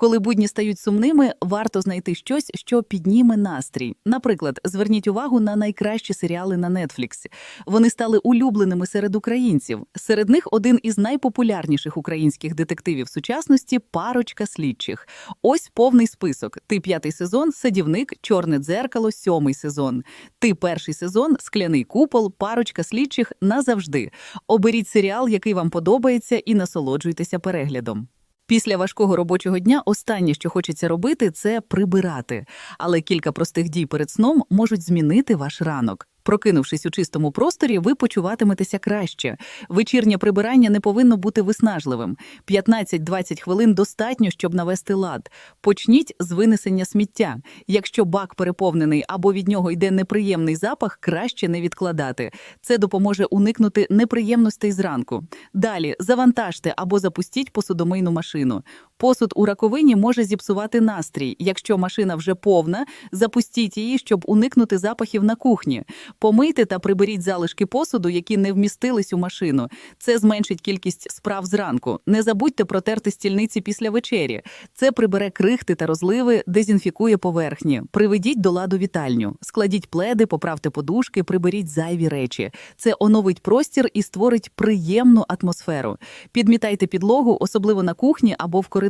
Коли будні стають сумними, варто знайти щось, що підніме настрій. Наприклад, зверніть увагу на найкращі серіали на Netflix. Вони стали улюбленими серед українців. Серед них один із найпопулярніших українських детективів сучасності парочка слідчих. Ось повний список. Ти п'ятий сезон, садівник, чорне дзеркало, сьомий сезон. Ти перший сезон, скляний купол, парочка слідчих назавжди. Оберіть серіал, який вам подобається, і насолоджуйтеся переглядом. Після важкого робочого дня останнє, що хочеться робити, це прибирати. Але кілька простих дій перед сном можуть змінити ваш ранок. Прокинувшись у чистому просторі, ви почуватиметеся краще. Вечірнє прибирання не повинно бути виснажливим. 15-20 хвилин достатньо, щоб навести лад. Почніть з винесення сміття. Якщо бак переповнений або від нього йде неприємний запах, краще не відкладати. Це допоможе уникнути неприємностей зранку. Далі завантажте або запустіть посудомийну машину. Посуд у раковині може зіпсувати настрій. Якщо машина вже повна, запустіть її, щоб уникнути запахів на кухні. Помийте та приберіть залишки посуду, які не вмістились у машину. Це зменшить кількість справ зранку. Не забудьте протерти стільниці після вечері. Це прибере крихти та розливи, дезінфікує поверхні. Приведіть до ладу вітальню. Складіть пледи, поправте подушки, приберіть зайві речі. Це оновить простір і створить приємну атмосферу. Підмітайте підлогу, особливо на кухні або в коридорі.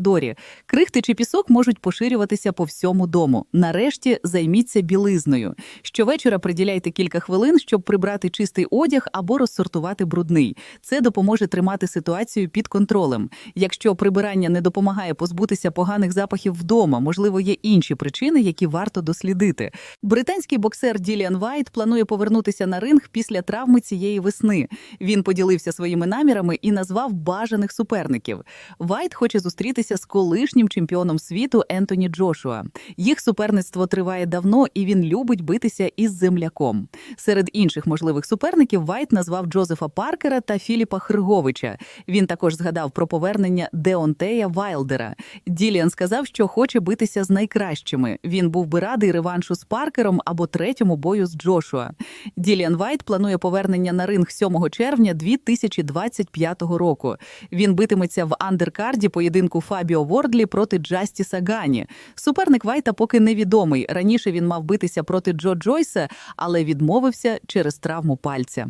Крихти чи пісок можуть поширюватися по всьому дому. Нарешті займіться білизною. Щовечора приділяйте кілька хвилин, щоб прибрати чистий одяг або розсортувати брудний. Це допоможе тримати ситуацію під контролем. Якщо прибирання не допомагає позбутися поганих запахів вдома, можливо, є інші причини, які варто дослідити. Британський боксер Діліан Вайт планує повернутися на ринг після травми цієї весни. Він поділився своїми намірами і назвав бажаних суперників. Вайт хоче зустрітися з колишнім чемпіоном світу Ентоні Джошуа. Їх суперництво триває давно, і він любить битися із земляком. Серед інших можливих суперників Вайт назвав Джозефа Паркера та Філіпа Хрговича. Він також згадав про повернення Деонтея Вайлдера. Діліан сказав, що хоче битися з найкращими. Він був би радий реваншу з Паркером або третьому бою з Джошуа. Діліан Вайт планує повернення на ринг 7 червня 2025 року. Він битиметься в андеркарді поєдинку Фабіо Вордлі проти Джастіса Гані. Суперник Вайта поки невідомий. Раніше він мав битися проти Джо Джойса, але відмовився через травму пальця.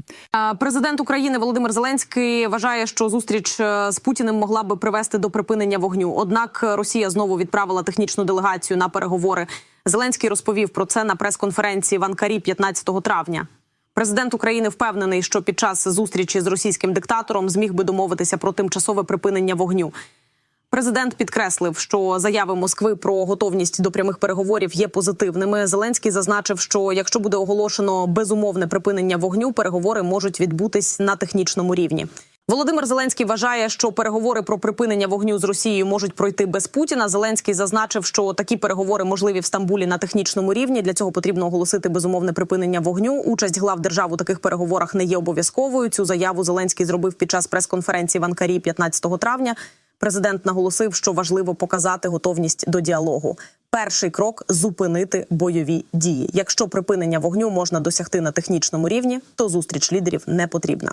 Президент України Володимир Зеленський вважає, що зустріч е, з Путіним могла би привести до припинення вогню. Однак Росія знову відправила технічну делегацію на переговори. Зеленський розповів про це на прес-конференції в Анкарі 15 травня. Президент України впевнений, що під час зустрічі з російським диктатором зміг би домовитися про тимчасове припинення вогню. Президент підкреслив, що заяви Москви про готовність до прямих переговорів є позитивними. Зеленський зазначив, що якщо буде оголошено безумовне припинення вогню, переговори можуть відбутись на технічному рівні. Володимир Зеленський вважає, що переговори про припинення вогню з Росією можуть пройти без Путіна. Зеленський зазначив, що такі переговори можливі в Стамбулі на технічному рівні. Для цього потрібно оголосити безумовне припинення вогню. Участь глав держав у таких переговорах не є обов'язковою. Цю заяву Зеленський зробив під час прес-конференції в Анкарі 15 травня. Президент наголосив, що важливо показати готовність до діалогу. Перший крок зупинити бойові дії. Якщо припинення вогню можна досягти на технічному рівні, то зустріч лідерів не потрібна.